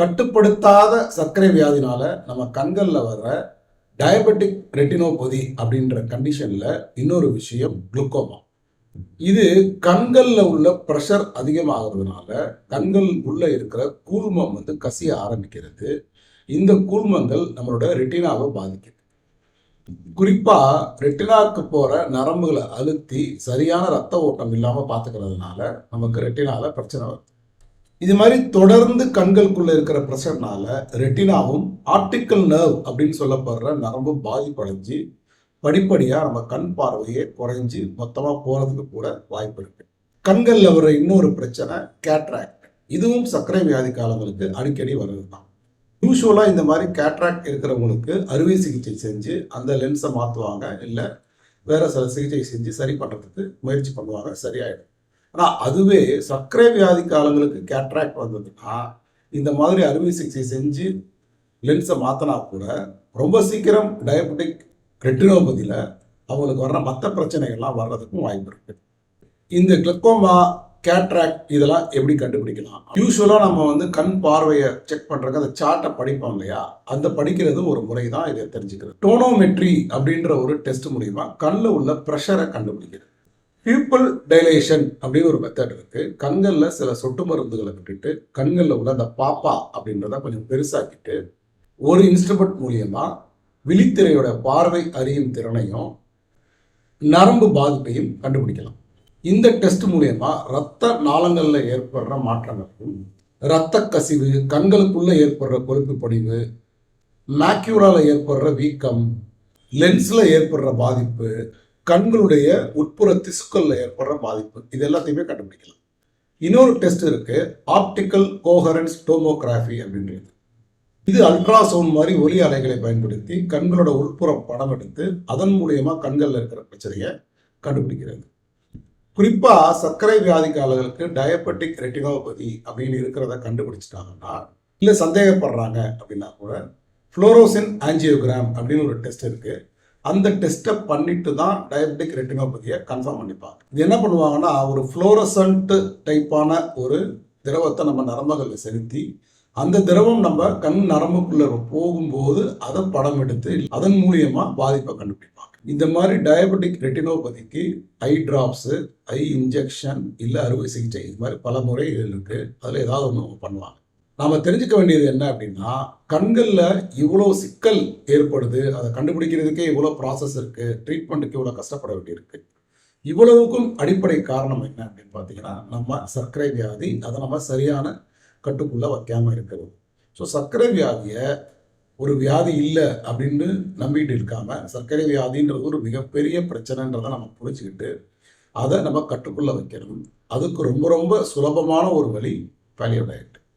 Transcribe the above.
கட்டுப்படுத்தாத சர்க்கரை வியாதினால நம்ம கண்களில் வர்ற டயபெட்டிக் ரெட்டினோபதி அப்படின்ற கண்டிஷனில் இன்னொரு விஷயம் குளுக்கோமா இது கண்களில் உள்ள ப்ரெஷர் அதிகமாகிறதுனால கண்கள் உள்ளே இருக்கிற கூழ்மம் வந்து கசிய ஆரம்பிக்கிறது. இந்த கூழ்மங்கள் நம்மளோட ரெட்டினாவை பாதிக்குது. குறிப்பாக ரெட்டினாவுக்கு போகிற நரம்புகளை அழுத்தி சரியான ரத்த ஓட்டம் இல்லாமல் பார்த்துக்கிறதுனால நமக்கு ரெட்டினாவில் பிரச்சனை வருது. இது மாதிரி தொடர்ந்து கண்களுக்குள்ள இருக்கிற ப்ரெஷர்னால ரெட்டினாவும் ஆப்டிக்கல் நர்வ் அப்படின்னு சொல்லப்படுற நரம்பும் பாதிப்படைஞ்சு படிப்படியாக நம்ம கண் பார்வையே குறைஞ்சி மொத்தமாக போகிறதுக்கு கூட வாய்ப்பு இருக்கு. கண்களில் வர இன்னொரு பிரச்சனை கேட்ராக்ட். இதுவும் சர்க்கரை வியாதி காலங்களுக்கு அடிக்கடி வர்றது தான் யூஸ்வலாக இந்த மாதிரி கேட்ராக்ட் இருக்கிறவங்களுக்கு அறுவை சிகிச்சை செஞ்சு அந்த லென்ஸை மாற்றுவாங்க இல்லை வேற சில சிகிச்சை செஞ்சு சரி பண்ணுறதுக்கு முயற்சி பண்ணுவாங்க சரியாயிடும். ஆனால் அதுவே சர்க்கரை வியாதி காலங்களுக்கு கேட்ராக்ட் வந்ததுன்னா இந்த மாதிரி அறுவை சிகிச்சை செஞ்சு லென்ஸை மாற்றினா கூட ரொம்ப சீக்கிரம் டயபெட்டிக் ரெட்டினோபதியில் அவங்களுக்கு வர்ற மற்ற பிரச்சனைகள்லாம் வர்றதுக்கும் வாய்ப்பு இருக்கு. இந்த கிளக்கோமா கேட்ராக்ட் இதெல்லாம் எப்படி கண்டுபிடிக்கலாம்? யூஸ்வலாக நம்ம வந்து கண் பார்வையை செக் பண்ணுறதுக்கு அந்த சார்ட்டை படிப்போம் இல்லையா? அந்த படிக்கிறது ஒரு முறை தான் இதை தெரிஞ்சுக்கிறது. டோனோமெட்ரி அப்படின்ற ஒரு டெஸ்ட் மூலியமா கண்ணில் உள்ள ப்ரெஷரை கண்டுபிடிக்கிறது. பியூப்பல் டைலேஷன் அப்படின்னு ஒரு மெத்தட் இருக்கு. கண்களில் சில சொட்டு மருந்துகளை விட்டுட்டு கண்களில் உள்ள அந்த பாப்பா அப்படின்றத கொஞ்சம் பெருசாக்கிட்டு ஒரு இன்ஸ்ட்ருமெண்ட் மூலியமா விழித்திரையோட பார்வை அறியும் திறனையும் நரம்பு பாதிப்பையும் கண்டுபிடிக்கலாம். இந்த டெஸ்ட் மூலியமா ரத்த நாளங்களில் ஏற்படுற மாற்றங்களுக்கும் இரத்த கசிவு கண்களுக்குள்ள ஏற்படுற கொழுப்பு பொடிவு மேக்யூலால ஏற்படுற வீக்கம் லென்ஸ்ல ஏற்படுற பாதிப்பு கண்களுடைய உட்புற திசுக்கள்ல ஏற்படுற பாதிப்பு. இது எல்லாத்தையுமே கண்டுபிடிக்கலாம். இன்னொரு டெஸ்ட் இருக்கு. ஆப்டிக்கல் கோஹரன்ஸ் டோமோகிராஃபி அப்படின்றது. இது அல்ட்ராசவுண்ட் மாதிரி ஒலி அலைகளை பயன்படுத்தி கண்களோட உட்புறம் படம் எடுத்து அதன் மூலியமா கண்கள்ல இருக்கிற பிரச்சனையை கண்டுபிடிக்கிறது. குறிப்பா சர்க்கரை வியாதிக்காரர்களுக்கு டயபெட்டிக் ரெட்டினோபதி அப்படின்னு இருக்கிறத கண்டுபிடிச்சிட்டாங்கன்னா இல்ல சந்தேகப்படுறாங்க அப்படின்னா கூட ஃப்ளோரோசின் ஆஞ்சியோகிராம் அப்படின்னு ஒரு டெஸ்ட் இருக்கு. அந்த டெஸ்ட்டை பண்ணிட்டு தான் டயபெட்டிக் ரெட்டினோபதியை கன்ஃபார்ம் பண்ணிப்பாங்க. இது என்ன பண்ணுவாங்கன்னா ஒரு ஃப்ளோரசன்ட் டைப்பான ஒரு திரவத்தை நம்ம நரம்புகளில் செலுத்தி அந்த திரவம் நம்ம கண் நரம்புக்குள்ள போகும்போது அதை படம் எடுத்து அதன் மூலியமா பாதிப்பை கண்டுபிடிப்பாங்க. இந்த மாதிரி டயபெட்டிக் ரெட்டினோபதிக்கு ஐ டிராப்ஸ் ஐ இன்ஜெக்ஷன் இல்லை அறுவை சிகிச்சை இது மாதிரி பல முறை இருக்கு. அதுல ஏதாவது ஒன்று பண்ணுவாங்க. நாம் தெரிஞ்சுக்க வேண்டியது என்ன அப்படின்னா கண்களில் இவ்வளோ சிக்கல் ஏற்படுது அதை கண்டுபிடிக்கிறதுக்கே இவ்வளோ ப்ராசஸ் இருக்குது ட்ரீட்மெண்ட்டுக்கு இவ்வளோ கஷ்டப்பட வேண்டியிருக்கு. இவ்வளவுக்கும் அடிப்படை காரணம் என்ன அப்படின்னு பார்த்தீங்கன்னா நம்ம சர்க்கரை வியாதி அதை நம்ம சரியான கட்டுக்குள்ளே வைக்காமல் இருக்கிறது. ஸோ சர்க்கரை வியாதியை ஒரு வியாதி இல்லை அப்படின்னு நம்பிட்டு இருக்காமல் சர்க்கரை வியாதின்றது ஒரு மிகப்பெரிய பிரச்சனைன்றதை நம்ம புரிஞ்சுக்கிட்டு அதை நம்ம கட்டுக்குள்ளே வைக்கணும். அதுக்கு ரொம்ப ரொம்ப சுலபமான ஒரு வழி பேலியோ டயட்